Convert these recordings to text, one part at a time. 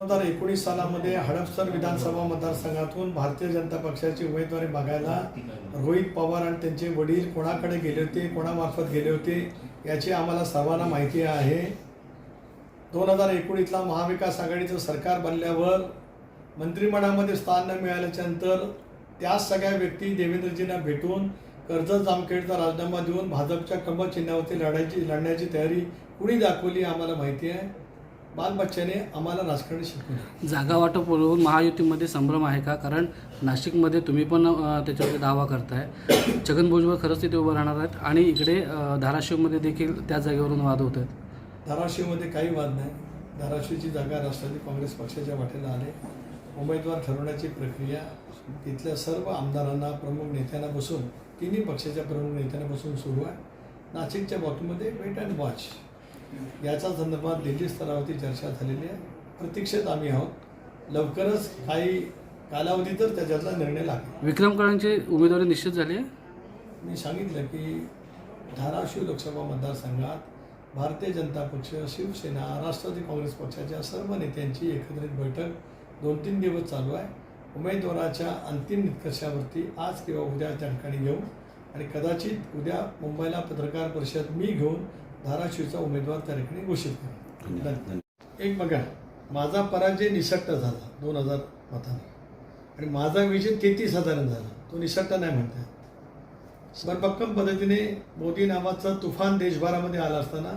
दोन हजार एकोणीस सालामध्ये हडपसर विधानसभा मतदारसंघातून भारतीय जनता पक्षाची उमेदवारी बघायला रोहित पवार आणि त्यांचे वडील कोणाकडे गेले होते कोणामार्फत गेले होते याची आम्हाला सर्वांना माहिती आहे. दोन हजार एकोणीसला महाविकास आघाडीचं सरकार बनल्यावर मंत्रिमंडळामध्ये स्थान न मिळाल्याच्या नंतर त्याच सगळ्या व्यक्ती देवेंद्रजींना भेटून कर्जत जामखेडचा राजीनामा देऊन भाजपच्या कमल चिन्हावरती लढायची लढण्याची तयारी कुणी दाखवली आम्हाला माहिती आहे. बालबच्चाने आम्हाला राजकारण शिकवलं जागा वाटपवरून महायुतीमध्ये संभ्रम आहे का? कारण नाशिकमध्ये तुम्ही पण त्याच्यावरती दावा करताय. छगन भुजबळ खरंच तिथे उभं राहणार आहेत आणि इकडे धाराशिवमध्ये देखील त्या जागेवरून वाद होत आहेत. धाराशिवमध्ये काही वाद नाही. धाराशिवची जागा राष्ट्रवादी काँग्रेस पक्षाच्या वाटेला आले. उमेदवार ठरवण्याची प्रक्रिया तिथल्या सर्व आमदारांना प्रमुख नेत्यांना बसून तिन्ही पक्षाच्या प्रमुख नेत्यांना बसून सुरू आहे. नाशिकच्या बाबतीमध्ये वेट अँड वॉच याच्या संदर्भात दिल्ली स्तरावरती चर्चा झालेली आहे. प्रतीक्षेत आम्ही आहोत. लवकरच काही कालावधीतच त्याच्यातला निर्णय लागेल. विक्रम कळांची उमेदवारी निश्चित झाली आहे? मी सांगितलं की धाराशिव लोकसभा मतदारसंघात भारतीय जनता पक्ष शिवसेना राष्ट्रवादी काँग्रेस पक्षाच्या सर्व नेत्यांची एकत्रित बैठक दोन तीन दिवस चालू आहे. उमेदवाराच्या अंतिम निष्कर्षावरती आज किंवा उद्या त्या ठिकाणी घेऊ आणि कदाचित उद्या मुंबईला पत्रकार परिषद मी घेऊन धाराशिवचा उमेदवार त्या ठिकाणी घोषित करेन एक बघा माझा पराजय निसट्ट झाला दोन हजार मतांनी. आणि माझा विजय तेहतीस हजारांनी झाला. तो निसट्ट नाही म्हणता येत. भक्कम पद्धतीने मोदी नावाचं तुफान देशभरामध्ये आलं असताना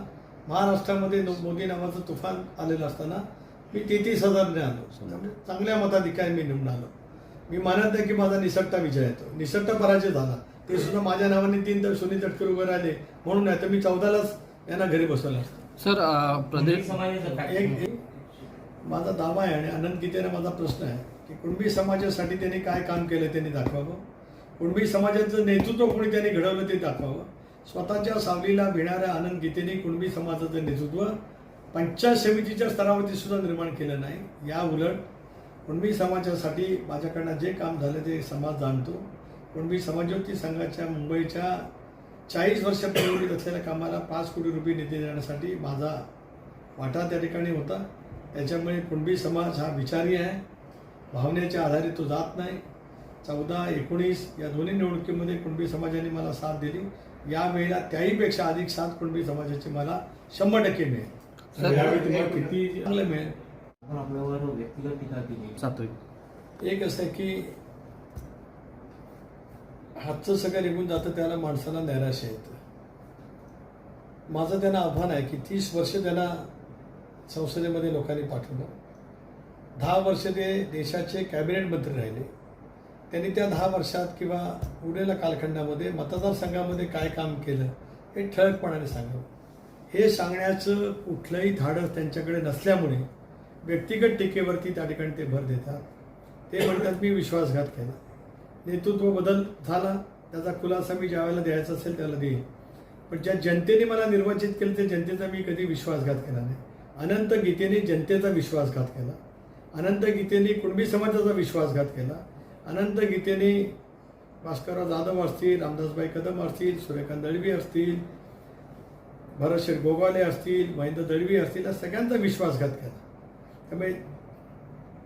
महाराष्ट्रामध्ये मोदी नावाचं तुफान आलेलं असताना मी तेहतीस हजारने आलो. त्यामुळे चांगल्या मताधिकारी मी निवडून आलो. मी मानत नाही की माझा निसट्टा विजय येतो निसट्टा पराजय झाला. ते सुद्धा माझ्या नावाने तीन तर सुनील तटकर उभे राहिले. म्हणून नाही तर मी चौदालाच यांना घरी बसवलं असतं सर अ, प्रदेश एक एक माझा दावा आहे आणि आनंद गीतेने माझा प्रश्न आहे की कुणबी समाजासाठी त्यांनी काय काम केलं त्यांनी दाखवावं? कुणबी समाजाचं नेतृत्व कोणी त्यांनी घडवलं ते दाखवावं? स्वतःच्या सावलीला भिणाऱ्या आनंद गीतेने कुणबी समाजाचं नेतृत्व पंचायत समितीच्या स्तरावरती सुद्धा निर्माण केलं नाही. या उलट कुणबी समाजासाठी माझ्याकडनं जे काम झालं ते समाज जाणतो. कुणबी समाजोत्ती संघाच्या मुंबईच्या चाळीस वर्षापूर्वी असलेल्या कामाला पाच कोटी रुपये निधी देण्यासाठी माझा वाटा त्या ठिकाणी होता. त्याच्यामुळे कुणबी समाज हा विचारी आहे. भावनेच्या आधारे तो जात नाही. चौदा एकोणीस या दोन्ही निवडणुकीमध्ये कुणबी समाजाने मला साथ दिली. यावेळेला त्याहीपेक्षा अधिक साथ कुणबी समाजाची मला शंभर टक्के मिळेल. सर, यावेळी तुम्हाला किती चांगलं मिळेल? आपण आपल्यावर व्यक्तिगत टीका केली. एक असं आहे की हातचं सगळं निघून जातं त्याला माणसाला नैराश्य येतं. माझं त्यांना आव्हान आहे की तीस वर्ष त्यांना संसदेमध्ये लोकांनी पाठवलं. दहा वर्ष ते देशाचे कॅबिनेट मंत्री राहिले. त्यांनी त्या दहा वर्षात किंवा उरलेल्या कालखंडामध्ये मतदारसंघामध्ये काय काम केलं हे ठळकपणाने सांगावं. हे सांगण्याचं कुठलंही धाडस त्यांच्याकडे नसल्यामुळे व्यक्तिगत टीकेवरती त्या ठिकाणी ते भर देतात. ते म्हणतात मी विश्वासघात केला. नेतृत्व बदल झाला त्याचा खुलासा मी ज्यावेळेला द्यायचा असेल त्याला देईल पण ज्या जनतेने मला निर्वाचित केलं त्या जनतेचा मी कधी विश्वासघात केला नाही. अनंत गीतेने जनतेचा विश्वासघात केला. अनंत गीतेने कुणबी समाजाचा विश्वासघात केला. अनंत गीतेने भास्करराव जाधव असतील रामदासबाई कदम असतील सूर्यकांत दळवी असतील भरतशेठ गोगाले असतील महेंद्र दळवी असतील या सगळ्यांचा विश्वासघात केला. त्यामुळे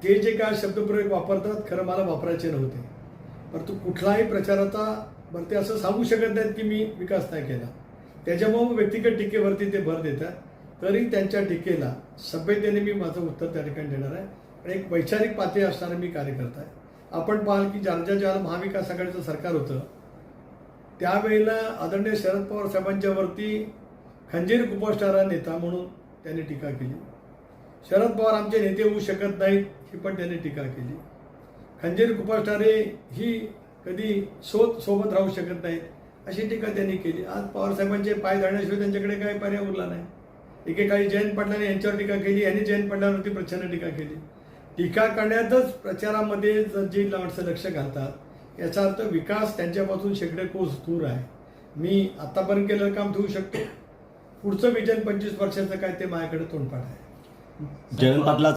ते जे काय शब्दप्रयोग वापरतात खरं मला वापरायचे नव्हते. परंतु कुठलाही प्रचाराचा बरं ते असं सांगू शकत नाहीत की मी विकास नाही केला. त्याच्यामुळं व्यक्तिगत टीकेवरती ते भर देतात. तरी त्यांच्या टीकेला सभ्यतेने मी माझं उत्तर त्या ठिकाणी देणार आहे. आणि एक वैचारिक पातळी असणारं मी कार्यकर्ता आहे आपण पाहाल की ज्यांच्या ज्याला महाविकास आघाडीचं सरकार होतं त्यावेळेला आदरणीय शरद पवार साहेबांच्यावरती खंजीर कुपोषणारा नेता म्हणून त्यांनी टीका केली. शरद पवार आमचे नेते होऊ शकत नाहीत ही पण त्यांनी टीका केली. खंजीर कुपाष्टारे ही कधी सोत सोबत राहू शकत नाहीत अशी टीका त्यांनी केली. आज पवारसाहेबांचे पाय धरण्याशिवाय त्यांच्याकडे काही पर्याय उरला नाही. एकेकाळी जयंत पाटलाने यांच्यावर टीका केली यांनी जयंत पाटलांवरती प्रचंड टीका केली. टीका करण्यातच प्रचारामध्ये जर जी माणसं लक्ष घालतात याचा अर्थ विकास त्यांच्यापासून शेकडे कोस दूर आहे. मी आतापर्यंत केलेलं काम ठेवू शकतो. पुढचं विजन पंचवीस वर्षाचं काय ते माझ्याकडे तोंडपाठ आहे. जयंत पाटला